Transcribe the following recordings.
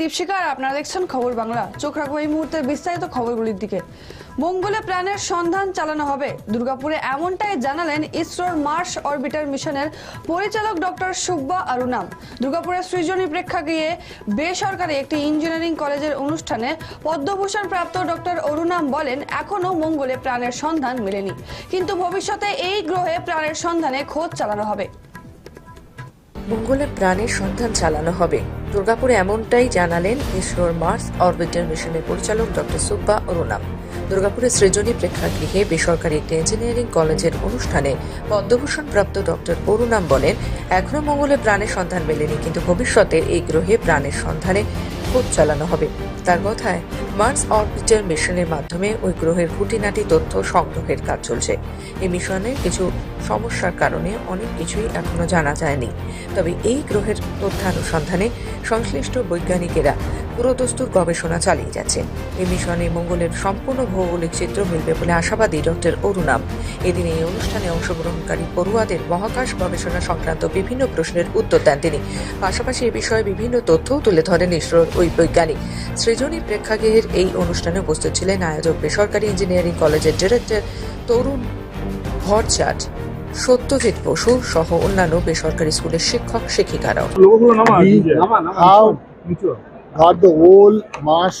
দীপশিকা আর আপনারা দেখছেন খবর বাংলা। চোখ রাখব এই মুহূর্তের বিস্তারিত খবরগুলির দিকে। মঙ্গলে প্রাণের সন্ধান চালানো হবে। দুর্গাপুরে এমনটাই জানালেন ইসরোর মার্স অরবিটার মিশনের পরিচালক ডক্টর সুব্বা আরুনাম। দুর্গাপুরের সৃজনী প্রেক্ষাগৃহে বেসরকারি একটি ইঞ্জিনিয়ারিং কলেজের অনুষ্ঠানে পদ্মভূষণ প্রাপ্ত ডক্টর অরুনাম বলেন এখনও মঙ্গলে প্রাণের সন্ধান মেলেনি। কিন্তু ভবিষ্যতে এই গ্রহে প্রাণের সন্ধানে খোঁজ চালানো হবে। মঙ্গলে প্রাণের সন্ধান চালানো হবে। দুর্গাপুরে এমনটাই জানালেন ইসরোর মার্স অরবিটার মিশনের পরিচালক ডক্টর সুব্বা অরুণাম। দুর্গাপুরের সৃজনী প্রেক্ষাগৃহে বেসরকারি একটি ইঞ্জিনিয়ারিং কলেজের অনুষ্ঠানে পদ্মভূষণ প্রাপ্ত ডক্টর অরুণাম বলেন, এখনও মঙ্গলে প্রাণের সন্ধান মেলেনি, কিন্তু ভবিষ্যতে এই গ্রহে প্রাণের সন্ধানে খোঁজ চালানো হবে। তার কথায় মার্স অরবিটার মিশনের মাধ্যমে ওই গ্রহের খুঁটিনাটি তথ্য সংগ্রহের কাজ চলছে। এই মিশনের কিছু সমস্যার কারণে অনেক কিছুই এখনও জানা যায়নি। তবে এই গ্রহের তথ্যানুসন্ধানে সংশ্লিষ্ট বৈজ্ঞানিকেরা পুরোদস্তুর গবেষণা চালিয়ে যাচ্ছে। এই মিশনে মঙ্গলের সম্পূর্ণ ভৌগোলিক চিত্র মিলবে বলে আশাবাদী ডক্টর অরুণাম এদিন এই অনুষ্ঠানে অংশগ্রহণকারী পড়ুয়াদের মহাকাশ গবেষণা সংক্রান্ত বিভিন্ন প্রশ্নের উত্তর দেন তিনি। পাশাপাশি এ বিষয়ে বিভিন্ন তথ্যও তুলে ধরেন ইসরোর ওই বৈজ্ঞানিক। সৃজনী প্রেক্ষাগৃহের এই অনুষ্ঠানে উপস্থিত ছিলেন আয়োজক বেসরকারি ইঞ্জিনিয়ারিং কলেজের ডিরেক্টর তরুণ ভরচাট সত্যজিৎ বসু সহ অন্যান্য বেসরকারি স্কুলের শিক্ষক শিক্ষিকারাও। got the whole Mars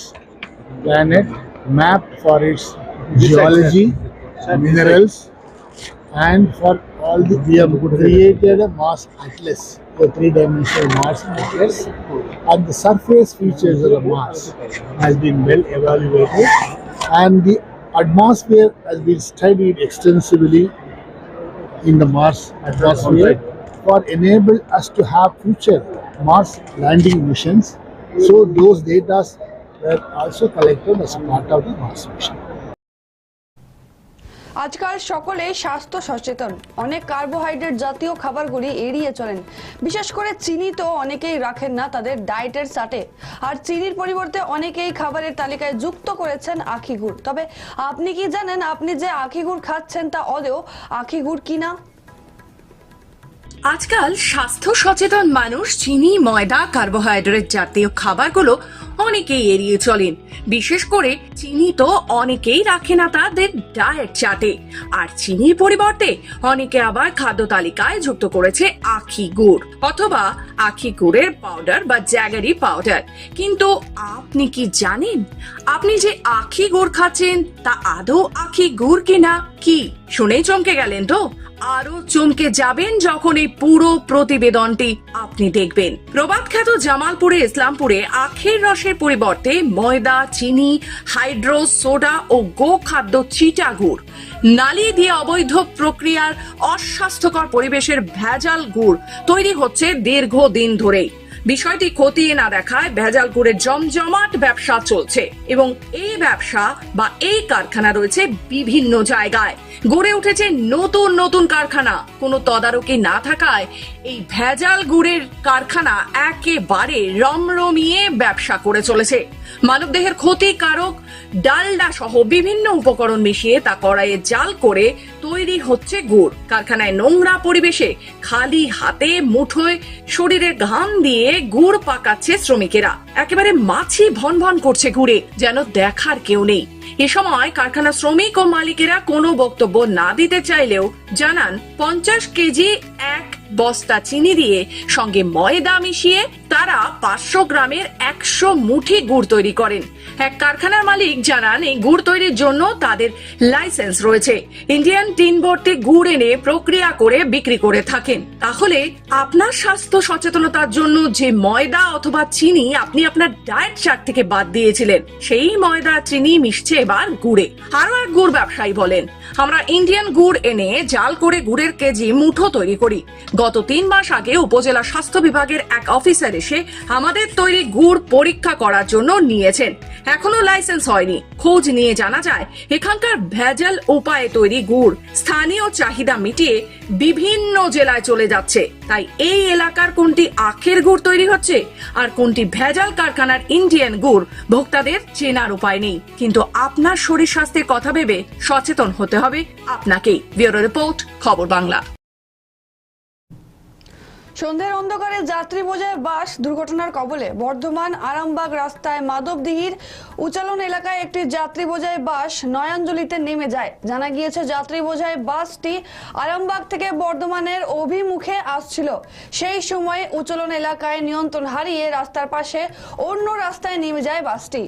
planet mapped for its geology, minerals, and for all the we have created a Mars atlas, a three-dimensional Mars atlas, and the surface features of the Mars has been well evaluated, and the atmosphere has been studied extensively in the Mars atmosphere for enable us to have future Mars landing missions. So those data were also collected as part of the Mars mission. আজকাল সকলে স্বাস্থ্য সচেতন। অনেক carbohydrate জাতীয় খাবারগুলি এড়িয়ে চলেন। বিশেষ করে চিনি তো অনেকেই রাখেন না তাদের ডায়েটের চাটে। আর চিনির পরিবর্তে অনেকেই খাবারের তালিকায় যুক্ত করেছেন আখি গুড়। তবে আপনি কি জানেন আপনি যে আখি গুড় খাচ্ছেন তা অদেও আখি গুড় কিনা আজকাল স্বাস্থ্য সচেতন মানুষ চিনি, ময়দা, কার্বোহাইড্রেট জাতীয় খাবারগুলো অনেকেই এড়িয়ে চলেন। বিশেষ করে চিনি তো অনেকেই রাখে না তাদের ডায়েট চাটে। আর চিনির পরিবর্তে অনেকে আবার খাদ্য তালিকায় যুক্ত করেছে আখি গুড় অথবা আখি গুড়ের পাউডার বা জ্যাগারি পাউডার কিন্তু আপনি কি জানেন? আপনি যে আখি গুড় খাচ্ছেন তা আদৌ আখি গুড় কিনা? কি? শুনেই চমকে গেলেন তো? আরও চমকে যাবেন যখন এই পুরো প্রতিবেদনটি আপনি দেখবেন। প্রবাদ খ্যাত জামালপুরে, ইসলামপুরে আখের রসের পরিবর্তে ময়দা, চিনি, হাইড্রো, সোডা ও গো খাদ্য চিটা গুড় নালি দিয়ে অবৈধ প্রক্রিয়ার অস্বাস্থ্যকর পরিবেশের ভেজাল গুড় তৈরি হচ্ছে দীর্ঘ দিন ধরেই। বিষয়টি খতিয়ে না দেখায় ভেজালপুরে জমজমাট ব্যবসা চলছে এবং এই ব্যবসা বা এই কারখানা রয়েছে বিভিন্ন জায়গায়। গড়ে উঠেছে নতুন নতুন কারখানা। কোনো তদারকি না থাকায় এই ভেজাল গুড়ের কারখানা একেবারে রমরমিয়ে ব্যবসা করে চলেছে। মানবদেহের ক্ষতিকারক ডালডা সহ বিভিন্ন উপকরণ মিশিয়ে তা কড়াইয়ে জাল করে তৈরি হচ্ছে গুড়। কারখানায় নোংরা পরিবেশে খালি হাতে, মুঠোয় শরীরে ঘাম দিয়ে গুড় পাকাচ্ছে শ্রমিকেরা। একেবারে মাছি ভন ভন করছে গুড়ে, যেন দেখার কেউ নেই। এ সময় কারখানা শ্রমিক ও মালিকেরা কোনো বক্তব্য না দিতে চাইলেও জানান, পঞ্চাশ কেজি এক বস্তা চিনি দিয়ে সঙ্গে ময়দা মিশিয়ে তারা পাঁচশো গ্রামের একশো মুঠি গুড় তৈরি করেন। এক কারখানার মালিক জানান, এই গুড় তৈরির জন্য তাদের লাইসেন্স রয়েছে। ইন্ডিয়ান টিন ভর্তি গুড় এনে প্রক্রিয়া করে বিক্রি করে থাকেন। তাহলে আপনার স্বাস্থ্য সচেতনতার জন্য যে ময়দা অথবা চিনি আপনি আপনার ডায়েট চার্ট থেকে বাদ দিয়েছিলেন, সেই ময়দা, চিনি মিশছে এবার গুড়ে। আরও এক গুড় ব্যবসায়ী বলেন, আমরা ইন্ডিয়ান গুড় এনে জাল করে গুড়ের কেজি মুঠো তৈরি করি। গত তিন মাস আগে উপজেলা স্বাস্থ্য বিভাগের এক অফিসার এসে আমাদের তৈরি গুড় পরীক্ষা করার জন্য নিয়েছেন। এখনও লাইসেন্স হয়নি। খোঁজ নিয়ে জানা যায়, এখানকার ভেজাল উপায়ে তৈরি গুড় স্থানীয় চাহিদা মিটিয়ে বিভিন্ন জেলায় চলে যাচ্ছে। তাই এই এলাকার কোনটি আখের গুড় তৈরি হচ্ছে আর কোনটি ভেজাল কারখানার ইন্ডিয়ান গুড়, ভোক্তাদের চেনার উপায় নেই। কিন্তু আপনার শরীর স্বাস্থ্যের কথা ভেবে সচেতন হতে হবে আপনাকেই। ব্যুরো রিপোর্ট, খবর বাংলা। সন্ধ্যের অন্ধকারে যাত্রী বোঝায় বাস দুর্ঘটনার কবলে। বর্ধমান আরামবাগ রাস্তায় মাধবদিঘির উচালন এলাকায় একটি যাত্রী বোঝাই বাস নয়াঞ্জলিতে নেমে যায়। জানা গিয়েছে, যাত্রী বোঝাই বাসটি আরামবাগ থেকে বর্ধমানের অভিমুখে আসছিল। সেই সময় উচলন এলাকায় নিয়ন্ত্রণ হারিয়ে রাস্তার পাশে অন্য রাস্তায় নেমে যায় বাসটি।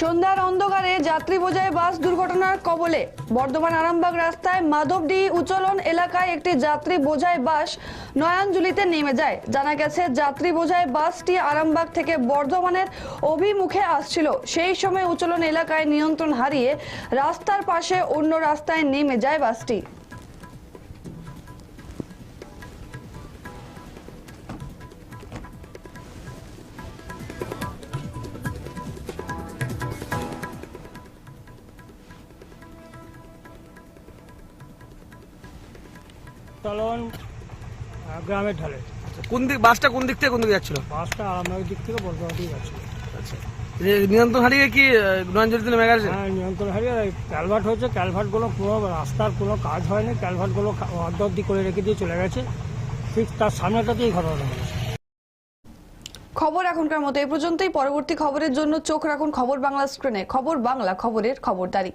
সন্ধ্যার অন্ধকারে যাত্রী বোঝাই বাস দুর্ঘটনার কবলে। বর্ধমান আরামবাগ রাস্তায় মাধবডি উচলন এলাকায় একটি যাত্রী বোঝাই বাস নয়াঞ্জলিতে নেমে যায়। জানা গেছে, যাত্রী বোঝাই বাসটি আরামবাগ থেকে বর্ধমানের অভিমুখে আসছিল। সেই সময় উচলন এলাকায় নিয়ন্ত্রণ হারিয়ে রাস্তার পাশে অন্য রাস্তায় নেমে যায় বাসটি। চলন আহ, গ্রামের ঢালে। কোন দিক বাসটা কোন দিক থেকে কোন দিকে যাচ্ছিল? বাসটা আরামবাগের দিক থেকে বর্ধমান দিকে যাচ্ছে আচ্ছা। নিয়ন্ত্রণ হারিয়ে কি নয়নজলিতে নেমে গেছে হ্যাঁ নিয়ন্ত্রণ হারিয়ে ক্যালভার্ট হয়েছে। ক্যালভার্টগুলো পুরো রাস্তার কোনো কাজ হয়নি। ক্যালভার্টগুলো অর্ধ করে রেখে দিয়ে চলে গেছে। ঠিক তার সামনেটাতেই ঘটনা হয়েছে খবর এখনকার মতো এই পর্যন্তই। পরবর্তী খবরের জন্য চোখ রাখুন খবর বাংলা স্ক্রিনে। খবর বাংলা খবরের খবরদারি।